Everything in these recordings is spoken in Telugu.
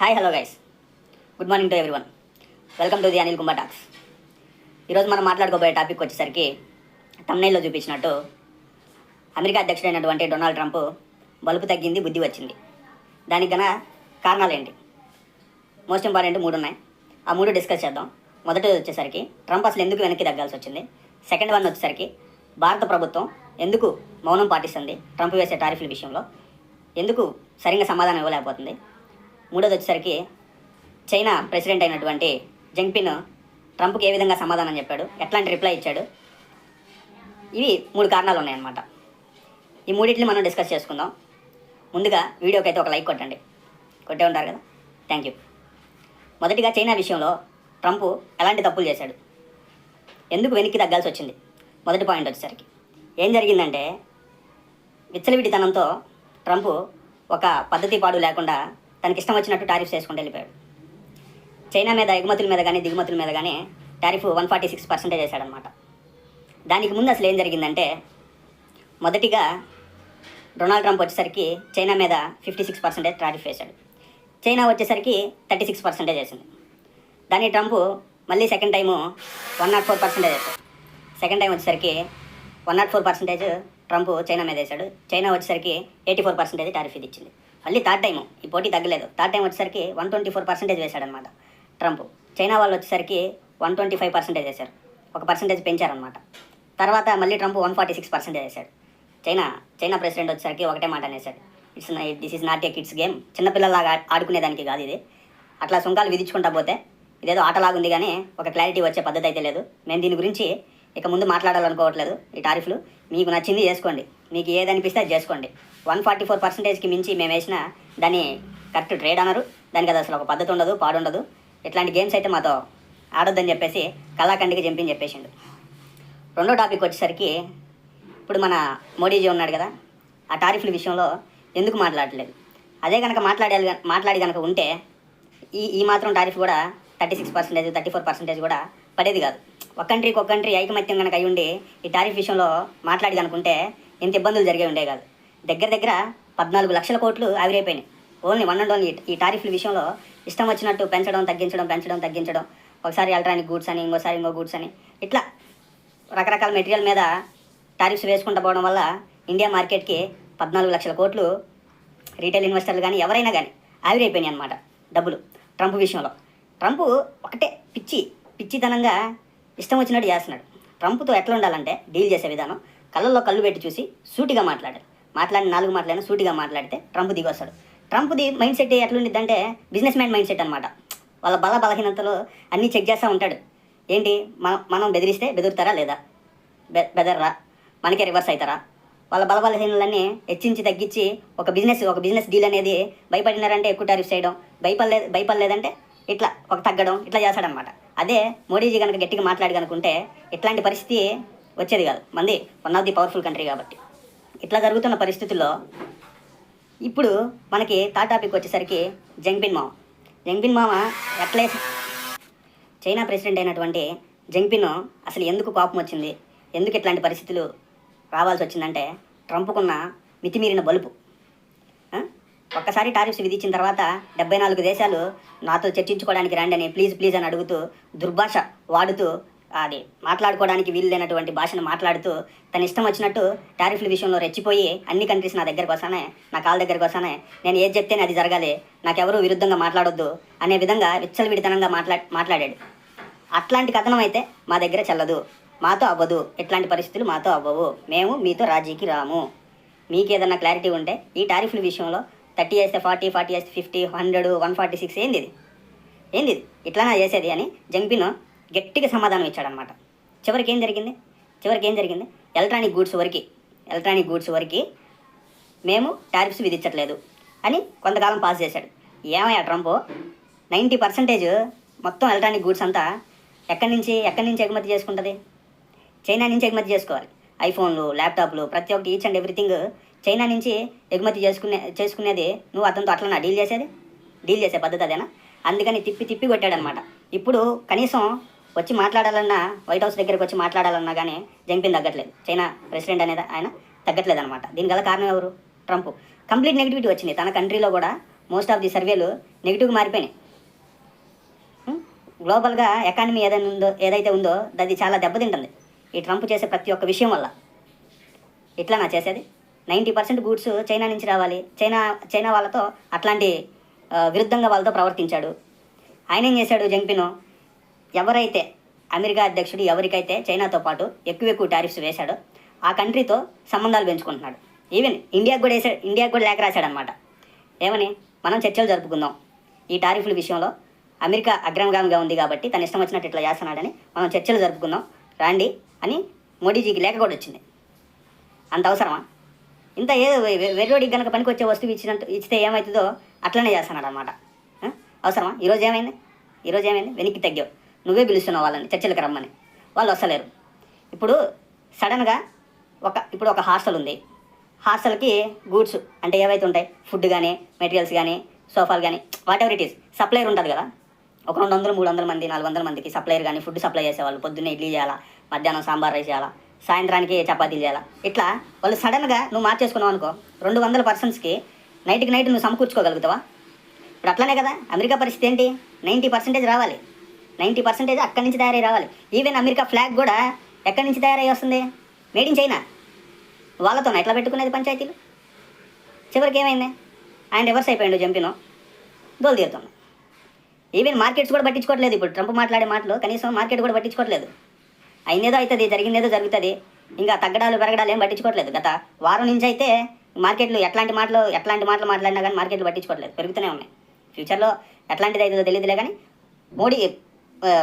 Hi hello guys good morning to everyone welcome to the Anil Kumar talks ఈరోజు మనం మాట్లాడుకోబోయే టాపిక్ వచ్చేసరికి తమ్నైల్లో చూపించినట్టు అమెరికా అధ్యక్షుడైనటువంటి డొనాల్డ్ ట్రంప్ బలుపు తగ్గింది బుద్ధి వచ్చింది. దానికి గన కారణాలు ఏంటి? మోస్ట్ ఇంపార్టెంట్ మూడు ఉన్నాయి. ఆ మూడు డిస్కస్ చేద్దాం. మొదటిది వచ్చేసరికి ట్రంప్ అసలు ఎందుకు వెనక్కి తగ్గాల్సి వచ్చింది? సెకండ్ వన్ వచ్చేసరికి భారత ప్రభుత్వం ఎందుకు మౌనం పాటిస్తుంది? ట్రంప్ వేసే టారిఫ్ల విషయంలో ఎందుకు సరిగ్గా సమాధానం ఇవ్వలేకపోతుంది? మూడోది వచ్చేసరికి చైనా ప్రెసిడెంట్ అయినటువంటి జంగ్పిన్ ట్రంప్కి ఏ విధంగా సమాధానం చెప్పాడు? ఎట్లాంటి రిప్లై ఇచ్చాడు? ఇవి మూడు కారణాలు ఉన్నాయన్నమాట ఈ మూడింటిని మనం డిస్కస్ చేసుకుందాం. ముందుగా వీడియోకి అయితే ఒక లైక్ కొట్టండి. కొట్టే ఉంటారు కదా? Thank you. మొదటిగా చైనా విషయంలో ట్రంప్ ఎలాంటి తప్పులు చేశాడు? ఎందుకు వెనక్కి తగ్గాల్సి వచ్చింది మొదటి పాయింట్ వచ్చేసరికి. ఏం జరిగిందంటే విచ్చలవిడితనంతో ట్రంప్ ఒక పద్ధతి పాడు లేకుండా తనకి ఇష్టం వచ్చినట్టు టారిఫ్స్ వేసుకుంటూ వెళ్ళిపోయాడు. చైనా మీద ఎగుమతుల మీద కానీ దిగుమతుల మీద కానీ tariff one forty six percentage వేశాడనమాట దానికి ముందు అసలు ఏం జరిగిందంటే మొదటిగా డొనాల్డ్ ట్రంప్ వచ్చేసరికి చైనా మీద ఫిఫ్టీ సిక్స్ పర్సెంటేజ్ టారిఫ్ వేశాడు. చైనా వచ్చేసరికి థర్టీ సిక్స్ పర్సెంటేజ్ వేసింది. దాన్ని ట్రంప్ మళ్ళీ second time one naught four percentage వేశాడు. సెకండ్ టైం వచ్చేసరికి one naught four percentage Trump China మీద వేశాడు. చైనా వచ్చేసరికి ఎయిటీ ఫోర్ పర్సెంటేజ్ టారిఫ్ ఇది ఇచ్చింది. మళ్ళీ థర్డ్ టైం ఈ పోటీ తగ్గలేదు. థర్డ్ టైం వచ్చేసరికి వన్ ట్వంటీ ఫోర్ పర్సెంటేజ్ వేశాడనమాట ట్రంప్. చైనా వాళ్ళు వచ్చేసరికి వన్ ట్వంటీ ఫైవ్ పర్సెంటేజ్ వేశారు. ఒక పర్సెంటేజ్ పెంచారనమాట. తర్వాత మళ్ళీ Trump one forty six percentage వేశాడు. చైనా చైనా ప్రెసిడెంట్ వచ్చేసరికి ఒకటే మాట అనేసాడు it's this is not a kids game చిన్నపిల్లలాగా ఆడుకునేదానికి కాదు ఇది. అట్లా సుంకాలు విధించుకుంటా పోతే ఇదేదో ఆటలాగుంది కానీ ఒక క్లారిటీ వచ్చే పద్ధతి అయితే లేదు. మేము దీని గురించి ఇక ముందు మాట్లాడాలనుకోవట్లేదు ఈ టారిఫ్లు. మీకు నచ్చింది చేసుకోండి. మీకు ఏది అనిపిస్తే అది చేసుకోండి. వన్ ఫార్టీ ఫోర్ పర్సెంటేజ్కి మించి మేము వేసిన దాన్ని కరెక్ట్ ట్రేడ్ అన్నారు దానికి అది అసలు ఒక పద్ధతి ఉండదు పాడుండదు. ఇట్లాంటి గేమ్స్ అయితే మాతో ఆడొద్దని చెప్పేసి కళాఖండికి జంపింగ్ చెప్పేసిండు. రెండో టాపిక్ వచ్చేసరికి ఇప్పుడు మన మోడీజీ ఉన్నాడు కదా ఆ టారిఫ్ల విషయంలో ఎందుకు మాట్లాడలేదు? అదే కనుక మాట్లాడాలి మాట్లాడి కనుక ఉంటే ఈ ఈ మాత్రం టారిఫ్ కూడా thirty six percentage thirty four percentage కూడా పడేది కాదు. ఒక కంట్రీకి ఐకమత్యం కనుక అయ్యుండి ఈ టారిఫ్ విషయంలో మాట్లాడి అనుకుంటే ఇంత ఇబ్బందులు జరిగే ఉండే కాదు. దగ్గర దగ్గర పద్నాలుగు లక్షల కోట్లు ఆవిరైపోయినాయి. ఓన్లీ వన్ అండ్ ఓన్లీ ఈ టారిఫ్ల విషయంలో ఇష్టం వచ్చినట్టు పెంచడం తగ్గించడం పెంచడం తగ్గించడం ఒకసారి ఎలక్ట్రానిక్ గూడ్స్ అని ఇంకోసారి ఇంకో గూడ్స్ అని. ఇట్లా రకరకాల మెటీరియల్ మీద టారిఫ్స్ వేసుకుంటూ పోవడం వల్ల ఇండియా మార్కెట్కి పద్నాలుగు లక్షల కోట్లు రీటైల్ ఇన్వెస్టర్లు కానీ ఎవరైనా కానీ ఆవిరైపోయినాయి అనమాట డబ్బులు. ట్రంప్ విషయంలో. ట్రంప్ ఒకటే పిచ్చి పిచ్చితనంగా ఇష్టం వచ్చినట్టు చేస్తున్నాడు. ట్రంప్తో ఎట్లా ఉండాలంటే డీల్ చేసే విధానం కళ్ళల్లో కళ్ళు పెట్టి చూసి సూటిగా మాట్లాడాలి. మాట్లాడిన నాలుగు మాటలైనా సూటిగా మాట్లాడితే ట్రంప్ దిగి వస్తాడు ట్రంప్ది మైండ్ సెట్ ఎట్లుండిద్దంటే బిజినెస్ మ్యాన్ మైండ్ సెట్ అనమాట వాళ్ళ బల బలహీనతలు అన్నీ చెక్ చేస్తూ ఉంటాడు. ఏంటి? మనం మనం బెదిరిస్తే బెదురుతారా లేదా? బె బెదర్రా? మనకే రివర్స్ అవుతారా వాళ్ళ బల బలహీనలన్నీ హెచ్చించి తగ్గించి ఒక బిజినెస్ ఒక బిజినెస్ డీల్ అనేది భయపడినారంటే ఎక్కువ టారిఫ్ చేయడం. భయపడలేదు భయపడలేదంటే ఇట్లా ఒక తగ్గడం ఇట్లా చేస్తాడనమాట అదే మోడీజీ కనుక గట్టిగా మాట్లాడి కనుకుంటే ఇట్లాంటి పరిస్థితి వచ్చేది కాదు. మంది one of the powerful country కాబట్టి. ఇట్లా జరుగుతున్న పరిస్థితుల్లో ఇప్పుడు మనకి థర్డ్ టాపిక్ వచ్చేసరికి జంగ్పిన్ మామ. జంగ్పిన్ మామ ఎట్లా చైనా ప్రెసిడెంట్ అయినటువంటి జంగ్పిన్ అసలు ఎందుకు కోపం వచ్చింది? ఎందుకు ఇట్లాంటి పరిస్థితులు రావాల్సి వచ్చిందంటే ట్రంప్కున్న మితిమీరిన బలుపు. ఒక్కసారి టారిఫ్స్ విధించిన తర్వాత డెబ్బై నాలుగు దేశాలు నాతో చర్చించుకోవడానికి రండి అని ప్లీజ్ ప్లీజ్ అని అడుగుతూ దుర్భాష వాడుతూ అది మాట్లాడుకోవడానికి వీలు లేనటువంటి భాషను మాట్లాడుతూ తన ఇష్టం వచ్చినట్టు టారిఫ్ల విషయంలో రెచ్చిపోయి అన్ని కంట్రీస్ నా దగ్గర కోసమే నా కాళ్ళ దగ్గర కోసమే నేను ఏది చెప్తేనే అది జరగాలి నాకెవరూ విరుద్ధంగా మాట్లాడొద్దు అనే విధంగా విచ్చలవిడితనంగా మాట్లా మాట్లాడాడు. అట్లాంటి కథనం అయితే మా దగ్గర చల్లదు మాతో అవ్వదు ఎట్లాంటి పరిస్థితులు మాతో అవ్వవు మేము మీతో రాజీకి రాము. మీకు ఏదన్నా క్లారిటీ ఉంటే ఈ టారిఫ్ల విషయంలో థర్టీ వేస్తే ఫార్టీ ఫార్టీ వేస్తే fifty hundred one forty six ఏంది ఇది? ఏంది ఇది? ఇట్లానా చేసేది అని జంపిన్ గట్టిగా సమాధానం ఇచ్చాడనమాట చివరికి ఏం జరిగింది? చివరికి ఏం జరిగింది? ఎలక్ట్రానిక్ గూడ్స్ వరకు ఎలక్ట్రానిక్ గూడ్స్ వరకు మేము టారిఫ్స్ విధించట్లేదు అని కొంతకాలం పాస్ చేశాడు. ఏమయ్యా ట్రంప్? నైంటీ పర్సెంటేజ్ మొత్తం ఎలక్ట్రానిక్ గూడ్స్ అంతా ఎక్కడి నుంచి ఎక్కడి నుంచి ఎగుమతి చేసుకుంటుంది? చైనా నుంచి ఎగుమతి చేసుకోవాలి. ఐఫోన్లు ల్యాప్టాప్లు ప్రతి ఒక్కటి ఈచ్ అండ్ ఎవ్రీథింగ్ చైనా నుంచి ఎగుమతి చేసుకునే చేసుకునేది నువ్వు అతనితో అట్లనా డీల్ చేసేది? డీల్ చేసే పద్ధతి అదేనా? అందుకని తిప్పి తిప్పి కొట్టాడనమాట. ఇప్పుడు కనీసం వచ్చి మాట్లాడాలన్నా వైట్ హౌస్ దగ్గరికి వచ్చి మాట్లాడాలన్నా కానీ జంపింగ్ తగ్గట్లేదు. చైనా ప్రెసిడెంట్ అనేది ఆయన తగ్గట్లేదు అనమాట దీని గల కారణం ఎవరు? ట్రంప్. కంప్లీట్ నెగిటివిటీ వచ్చింది. తన కంట్రీలో కూడా మోస్ట్ ఆఫ్ ది సర్వేలు నెగిటివ్గా మారిపోయినాయి. గ్లోబల్గా ఎకానమీ ఏదైనా ఉందో ఏదైతే ఉందో అది చాలా దెబ్బతింటుంది. ఈ ట్రంప్ చేసే ప్రతి ఒక్క విషయం వల్ల. ఇట్లా నా చేసేది? నైంటీ పర్సెంట్ గూడ్స్ చైనా నుంచి రావాలి. చైనా చైనా వాళ్ళతో అట్లాంటి విరుద్ధంగా వాళ్ళతో ప్రవర్తించాడు. ఆయన ఏం చేశాడు జంపిను ఎవరైతే అమెరికా అధ్యక్షుడు ఎవరికైతే చైనాతో పాటు ఎక్కువ ఎక్కువ టారిఫ్స్ వేశాడో ఆ కంట్రీతో సంబంధాలు పెంచుకుంటున్నాడు. ఈవెన్ ఇండియాకు కూడా వేసాడు ఇండియాకు కూడా లేఖ రాశాడనమాట ఏమని? మనం చర్చలు జరుపుకుందాం. ఈ టారిఫ్ల విషయంలో అమెరికా అగ్రంగామిగా ఉంది కాబట్టి తన ఇష్టం వచ్చినట్టు ఇట్లా చేస్తున్నాడని మనం చర్చలు జరుపుకుందాం. రాండి అని మోడీజీకి లేఖ కూడా వచ్చింది. అంత అవసరమా? ఇంత ఏదో వె- వెర్రోడికి కనుక పనికి వచ్చే వస్తువు ఇచ్చినంత ఇచ్చితే ఏమవుతుందో అట్లనే చేస్తున్నాడు అనమాట అవసరమా? ఈరోజు ఏమైంది? ఈరోజు ఏమైంది? వెనక్కి తగ్గావు. నువ్వే పిలుస్తున్నావు వాళ్ళని చర్చలకు రమ్మని. వాళ్ళు వస్తలేరు. ఇప్పుడు సడన్గా ఒక ఇప్పుడు ఒక హాస్టల్ ఉంది. హాస్టల్కి గూడ్స్ అంటే ఏవైతే ఉంటాయి? ఫుడ్ కానీ మెటీరియల్స్ కానీ సోఫాలు కానీ whatever it is supplier ఉంటుంది కదా? ఒక రెండు వందలు మూడు వందల మంది నాలుగు వందల మందికి సప్లైర్ కానీ ఫుడ్ సప్లై చేసేవాళ్ళు. పొద్దున్నే ఇడ్లీ చేయాలా? మధ్యాహ్నం సాంబార్ రైస్ చేయాలా? సాయంత్రానికి చపాతీలు చేయాలా. ఇట్లా వాళ్ళు సడన్గా నువ్వు మార్చేసుకున్నావు అనుకో రెండు వందల పర్సన్స్కి నైట్కి నైట్ నువ్వు సమకూర్చుకోగలుగుతావా? ఇప్పుడు అట్లనే కదా అమెరికా పరిస్థితి ఏంటి? నైంటీ పర్సెంటేజ్ రావాలి. నైంటీ పర్సెంటేజ్ అక్కడి నుంచి తయారై రావాలి. ఈవెన్ అమెరికా ఫ్లాగ్ కూడా ఎక్కడి నుంచి తయారై వస్తుంది? Made in China. వాళ్ళతో ఎట్లా పెట్టుకునేది పంచాయతీలు? చివరికి ఏమైంది? ఆయన రివర్స్ అయిపోయాడు జంపిను. దోలు తీరుతున్నాం ఈవెన్ మార్కెట్స్ కూడా పట్టించుకోవట్లేదు ఇప్పుడు. ట్రంప్ మాట్లాడే మాటలు కనీసం మార్కెట్ కూడా పట్టించుకోవట్లేదు. అయిందేదో అవుతుంది జరిగిందేదో జరుగుతుంది. ఇంకా తగ్గడాలు పెరగడాలు ఏం పట్టించుకోవట్లేదు గత వారం నుంచి అయితే మార్కెట్లు ఎట్లాంటి మాటలు ఎట్లాంటి మాటలు మాట్లాడినా కానీ మార్కెట్లు పట్టించుకోవట్లేదు. పెరుగుతూనే ఉన్నాయి. ఫ్యూచర్లో ఎట్లాంటిది అవుతుందో తెలియదులే కానీ మోడీ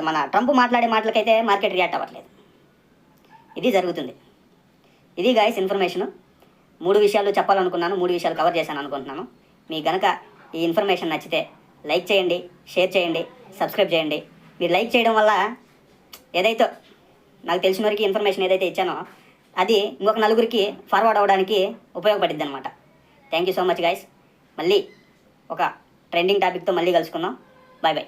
మన ట్రంప్ మాట్లాడే మాటలకైతే మార్కెట్ రియాక్ట్ అవ్వట్లేదు. ఇది జరుగుతుంది. ఇది గాయస్ ఇన్ఫర్మేషన్. మూడు విషయాలు చెప్పాలనుకున్నాను మూడు విషయాలు కవర్ చేశాను అనుకుంటున్నాను. మీకు గనక ఈ ఇన్ఫర్మేషన్ నచ్చితే లైక్ చేయండి షేర్ చేయండి సబ్స్క్రైబ్ చేయండి. మీరు లైక్ చేయడం వల్ల ఏదైతే నాకు తెలిసిన వరకు ఇన్ఫర్మేషన్ ఏదైతే ఇచ్చానో అది ఇంకొక నలుగురికి ఫార్వర్డ్ అవ్వడానికి ఉపయోగపడిద్ది అనమాట thank you so much guys మళ్ళీ ఒక ట్రెండింగ్ టాపిక్తో మళ్ళీ కలుసుకుందాం. Bye bye